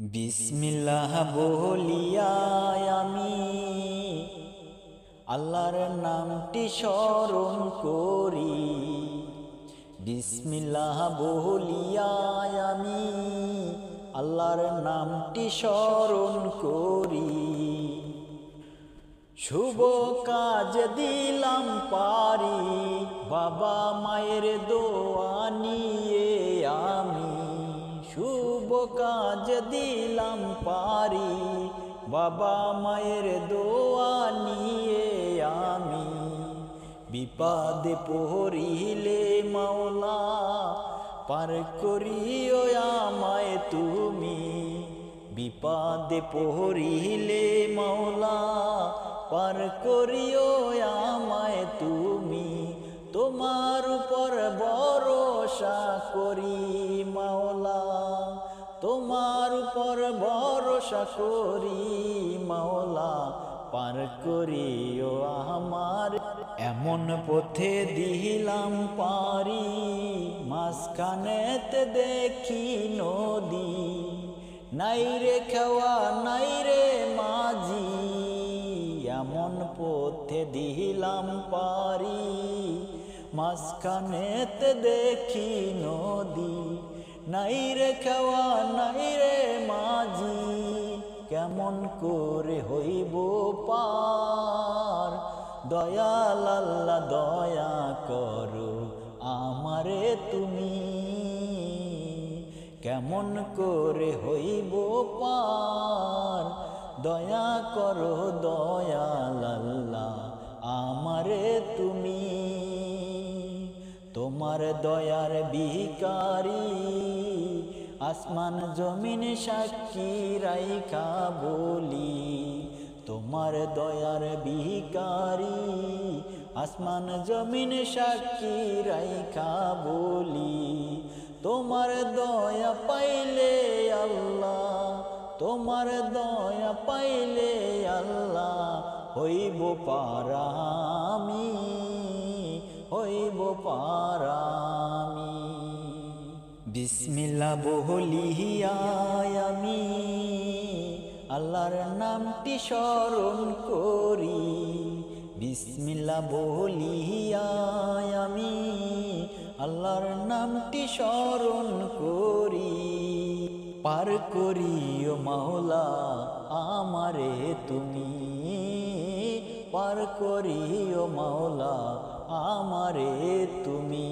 বিসমিল্লাহ বলিয়া আমি আল্লাহর নামটি স্মরণ করি। বিসমিল্লাহ বলিয়া আমি আল্লাহর নামটি স্মরণ করি। শুভ কাজ দিলাম পারি, বাবা মায়ের দোয়া নিয়ে আমি শুভ কাজ দিলাম পারি। বাবা মায়ের দোয়া নিয়ে আমি। বিপদে পড়িলে মাওলা, পার করিও আমায় তুমি। বিপদে পড়িলে মাওলা, পার করিও আমায় তুমি। তোমার উপর ভরসা করি মাওলা। তোমার উপর ভরসা করি, মাওলা, পার করিও আমার। এমন পথে দিলাম পারি, মাঝখানেতে দেখি নদী। নাই রে খাওয়া, নাই রে মাঝি, এমন পথে দিলাম পারি, মাঝখানেতে দেখি নদী। নাই রে খাওয়া, নাই রে মাঝি, কেমন করে হইব পার? দয়াল আল্লাহ দয়া করো আমারে তুমি, কেমন করে হইব পার? দয়া করো দয়াল তোমার দয়ার বিকারি আসমান জমিন সাক্ষী রাইখা বলি। তোমার দয়ার বিকারি আসমান জমিন সাক্ষী রাইখা বলি। তোমার দয়া পাইলে আল্লাহ, তোমার দয়া পাইলে আল্লাহ, হইব হইব পারামি। বিসমিল্লা বহলিয়ায় আমি। আল্লাহর নামটি স্মরণ করি। বিসমিল্লা বলিয়ায় আমি। আল্লাহর নামটি স্মরণ করি। পার করিও মাওলা আমারে তুমি। পার করিও মাওলা আমারে তুমি।